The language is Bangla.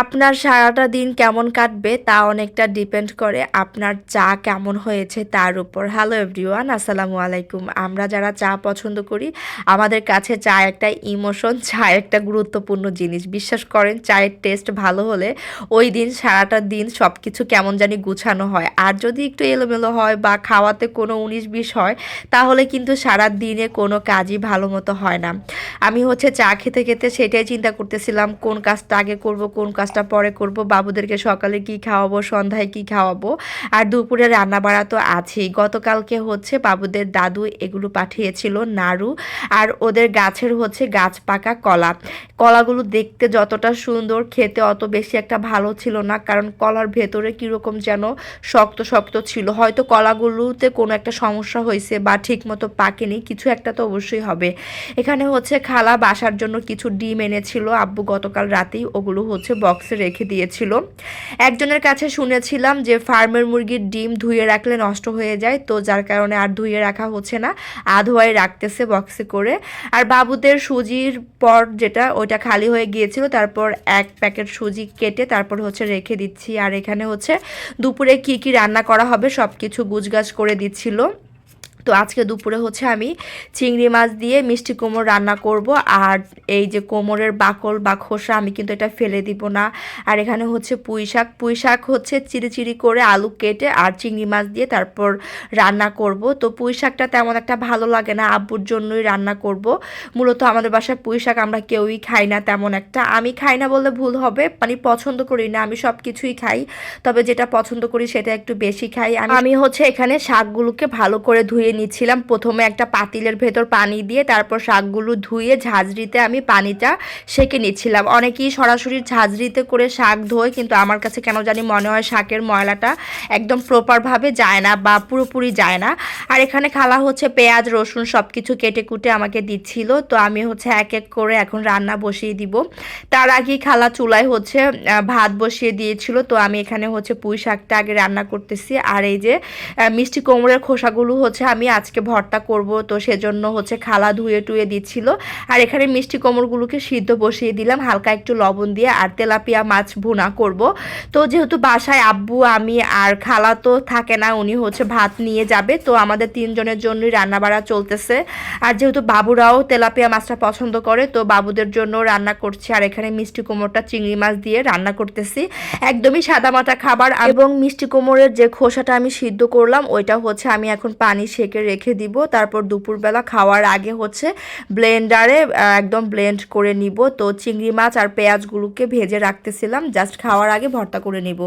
আপনার সারাটা দিন কেমন কাটবে তা অনেকটা ডিপেন্ড করে আপনার চা কেমন হয়েছে তার উপর। হ্যালো এভরিওয়ান আসসালামু আলাইকুম। আমরা যারা চা পছন্দ করি, আমাদের কাছে চা একটা ইমোশন চা একটা গুরুত্বপূর্ণ জিনিস। বিশ্বাস করেন, চায়ের টেস্ট ভালো হলে ওই দিন, সারাটা দিন সব কিছু কেমন জানি গুছানো হয়। আর যদি একটু এলোমেলো হয় বা খাওয়াতে কোনো উনিশ বিশ হয়, তাহলে কিন্তু সারা দিনে কোনো কাজই ভালো মতো হয় না। আমি হচ্ছে চা খেতে খেতে সেটাই চিন্তা করতেছিলাম, কোন কাজটা আগে করব, কোন কাজটা পরে করব, বাবুদেরকে সকালে কি খাওয়াবো, সন্ধ্যায় কি খাওয়াবো, আর দুপুরে রান্না বাড়া তো আছেই। গতকালকে হচ্ছে বাবুদের দাদু এগুলো পাঠিয়েছিল, নাড়ু, আর ওদের গাছের হচ্ছে গাছ পাকা কলা। কলাগুলো দেখতে যতটা সুন্দর, খেতে অত বেশি একটা ভালো ছিল না, কারণ কলার ভেতরে কীরকম যেন শক্ত শক্ত ছিল। হয়তো কলাগুলোতে কোনো একটা সমস্যা হয়েছে বা ঠিক মতো পাকেনি, কিছু একটা তো অবশ্যই হবে। এখানে হচ্ছে খালা বাসার জন্য কিছু ডিম এনেছিল, আব্বু গতকাল রাতেই ওগুলো হচ্ছে বক্সে রেখে দিয়েছিল। একজনের কাছে শুনেছিলাম যে ফার্মের মুরগির ডিম ধুয়ে রাখলে নষ্ট হয়ে যায়, তো যার কারণে আর ধুয়ে রাখা হচ্ছে না আধোয়াই রাখতেছে বক্সে করে। আর বাবুদের সুজির পর যেটা, ওইটা খালি হয়ে গিয়েছিল, তারপর এক প্যাকেট সুজি কেটে তারপর হচ্ছে রেখে দিচ্ছি। আর এখানে হচ্ছে দুপুরে কি কি রান্না করা হবে সব কিছু গুছগাছ করে দিচ্ছিল। তো আজকে দুপুরে হচ্ছে আমি চিংড়ি মাছ দিয়ে মিষ্টি কোমর রান্না করব। আর এই যে কোমরের বাকল বা খোসা আমি কিন্তু এটা ফেলে দিব না। আর এখানে হচ্ছে পুঁই শাক। পুঁই শাক হচ্ছে চিরি করে আলু কেটে আর চিংড়ি মাছ দিয়ে তারপর রান্না করব। তো পুঁই শাকটা তেমন একটা ভালো লাগে না, আব্বুর জন্যই রান্না করব। মূলত আমাদের বাসায় পুঁই শাক আমরা কেউই খাই না তেমন একটা। আমি খাই না বললে ভুল হবে মানে পছন্দ করি না, আমি সব কিছুই খাই। তবে যেটা পছন্দ করি সেটা একটু বেশি খাই। আমি হচ্ছে এখানে শাকগুলোকে ভালো করে ধুয়ে নিচ্ছিলাম। প্রথমে একটা পাতিলের ভেতর পানি দিয়ে তারপর শাকগুলো ধুয়ে ঝাঁঝরিতে আমি পানিটা সেকে নিচ্ছিলাম। অনেকেই সরাসরি ঝাঁঝরিতে করে শাক ধোয়, কিন্তু আমার কাছে কেন জানি মনে হয় শাকের ময়লাটা একদম প্রপারভাবে যায় না বা পুরোপুরি যায় না। আর এখানে খালা হচ্ছে পেঁয়াজ, রসুন সব কিছু কেটে কুটে আমাকে দিচ্ছিল। তো আমি হচ্ছে এক এক করে এখন রান্না বসিয়ে দিব। তার আগেই খালা চুলায় হচ্ছে ভাত বসিয়ে দিয়েছিল। তো আমি এখানে হচ্ছে পুঁই শাকটা আগে রান্না করতেছি। আর এই যে মিষ্টি কোমরের খোসাগুলো হচ্ছে আমি আজকে ভর্তা করব, তো সেজন্য হচ্ছে খালা ধুয়ে টুয়ে দিচ্ছিল। আর এখানে মিষ্টি কোমরগুলোকে সিদ্ধ বসিয়ে দিলাম, হালকা একটু লবণ দিয়ে, আর তেলাপিয়া মাছ ভুনা করব। তো যেহেতু বাসায় আব্বু, আমি আর খালা তো থাকে না, উনি হচ্ছে ভাত নিয়ে যাবে, তো আমাদের তিনজনের জন্যই রান্নাবাড়া চলতেছে। আর যেহেতু বাবুরাও তেলাপিয়া মাছটা পছন্দ করে, তো বাবুদের জন্য রান্না করছি, আর এখানে মিষ্টি কোমরটা চিংড়ি মাছ দিয়ে রান্না করতেছি। একদমই সাদা সাদামাটা খাবার, এবং মিষ্টি কোমরের যে খোসাটা আমি সিদ্ধ করলাম, ওইটা হচ্ছে আমি এখন পানি সেকে রেখে দিব। তারপর দুপুরবেলা খাওয়ার আগে হচ্ছে ব্লেন্ডারে একদম ব্লেন্ড করে নিব। তো চিংড়ি মাছ আর পেঁয়াজগুলোকে ভেজে রাখতেছিলাম। জাস্ট খাওয়ার আগে ভর্তা করে নিব।